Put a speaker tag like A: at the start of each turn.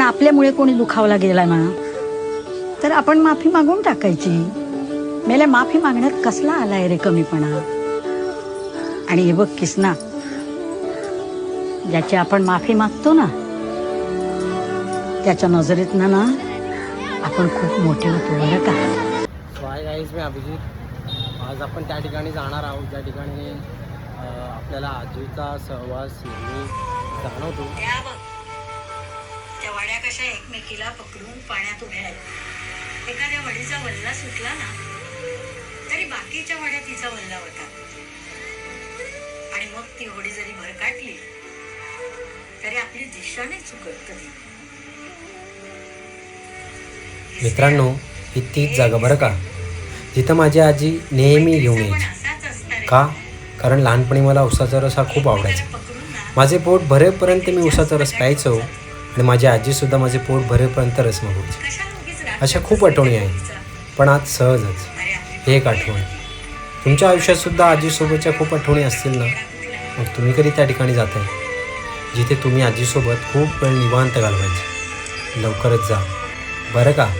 A: पण आपल्यामुळे कोणी दुखावला गेला ना तर आपण माफी मागून टाकायची. मेल्या माफी मागण्यात कसला आलाय रे कमीपणा? आणि हे बघ किसना ज्याची आपण माफी मागतो ना त्याच्या नजरेत ना आपण खूप मोठे होतो बरं का?
B: हाय गाईज मी अभिजित. आज आपण त्या ठिकाणी जाणार आहोत ज्या ठिकाणी आपल्याला आजीचा सहवास नेहमी जाणवतो.
A: कशा एकमेकीला पकडून पाण्यात उभ्या आहेत एखाद्या वडीचा वल्ला सुटला ना तरी बाकीच्या वड्या तिचा वल्ला होता. आणि मग ती होडी जरी भरकाटली तरी आपली दिशा नाही चुकत कधी
B: मित्रांनो ही तीच जागा बरं का? जिथं माझी आजी नेहमी घेऊन यायची. का? कारण लहानपणी मला उसाचा रस हा खूप आवडायचा. माझे पोट भरेपर्यंत मी उसाचा रस प्यायचो. आणि माझी आजीसुद्धा माझे पोट भरेपर्यंत रस मागवायची अशा खूप आठवणी आहेत. पण आज सहजच. एक आठवण. तुमच्या आयुष्यातसुद्धा आजीसोबतच्या खूप आठवणी असतील ना? मग तुम्ही कधी त्या ठिकाणी जाताय? जिथे तुम्ही आजीसोबत खूप वेळ निवांत घालवायचे. लवकरच जा. बरं का?